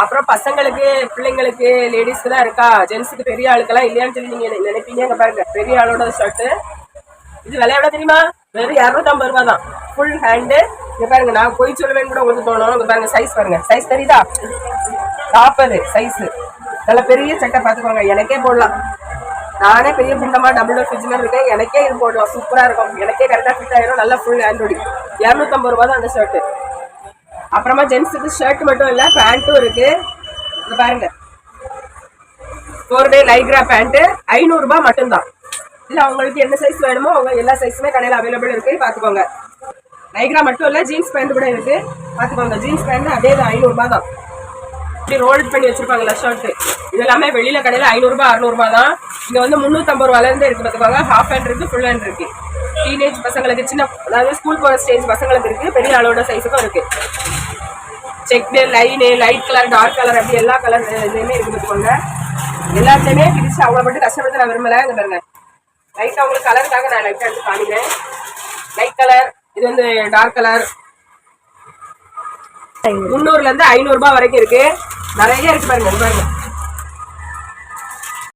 அப்புறம் பசங்களுக்கு பிள்ளைங்களுக்கு லேடிஸ்க்கு தான் இருக்கா? ஜென்ஸுக்கு பெரிய ஆளுக்கெல்லாம் இல்லையான்னு சொல்லி நீங்க நினைப்பீங்க. இங்க பாருங்க பெரிய ஆளோட ஷர்ட்டு இது விலை எவ்வளவு தெரியுமா? வெறும் இரநூத்தம்பது ரூபா தான். ஃபுல் ஹேண்டு இங்க பாருங்க நான் போய் சொல்லுவேன்னு கூட உங்களுக்கு தோணும். இங்க பாருங்க சைஸ் பாருங்க. சைஸ் தெரியுதா? நாற்பது சைஸ் நல்ல பெரிய சட்டை பார்த்துக்கோங்க. எனக்கே போடலாம். நானே பெரிய புண்டமா டபுள் டோர் ஃப்ரிட்ஜ் மாதிரி இருக்கேன். எனக்கே இது போடலாம். சூப்பரா இருக்கும். எனக்கே கரெக்டாக ஃபிட் ஆயிரும். நல்லா ஃபுல் ஹேண்டோடி இரநூத்தம்பது ரூபா தான் அந்த ஷர்ட்டு அப்புறமா ஜென்ஸுக்கு ஷர்ட் மட்டும் இல்லை பேண்ட்டும் இருக்கு. இது பாருங்க. ஃபோர் டே லைக்ரா பேண்ட்டு ஐநூறுரூபா மட்டும்தான். இல்லை அவங்களுக்கு என்ன சைஸ் வேணுமோ அவங்க எல்லா சைஸுமே கடையில் அவைலபிள் இருக்கு. பார்த்துக்கோங்க லைக்ரா மட்டும் இல்லை ஜீன்ஸ் பேண்ட் கூட இருக்கு. பார்த்துக்கோங்க ஜீன்ஸ் பேண்ட் அதே தான் ஐநூறுரூபா தான். இப்படி ரோல் பண்ணி வச்சுருப்பாங்களா ஷர்ட் இது எல்லாமே வெளியில கடையில ஐநூறுபா அறுநூறுபா தான். இங்க வந்து முந்நூற்றம்பது ரூபாலேருந்து இருந்து இருக்கு பார்த்துக்கோங்க ஹாஃப் ஹேண்ட் இருக்கு ஃபுல் ஹேண்ட் இருக்கு. டீனேஜ் பசங்களுக்கு சின்ன அதாவது ஸ்கூல் போகிற ஸ்டேஜ் பசங்களுக்கு இருக்கு. பெரிய அளவோட சைஸுக்கும் இருக்கு. Checked line light colour dark colour அப்படி எல்லா கலர் இதுலையுமே இருக்குது பார்த்துக்கோங்க எல்லாத்தையுமே பிரிச்சு அவங்கள மட்டும் கஷ்டப்படுத்த நான் விரும்பல இங்க பாருங்க. லைட் அவங்களுக்கு கலருக்காக நான் லைட்டாக எடுத்து காமிக்கிறேன். லைட் கலர் இது வந்து டார்க் கலர் முந்நூறுலேருந்து ஐநூறுரூபா வரைக்கும் இருக்குது நிறைய இருக்குது பாருங்க பாருங்க.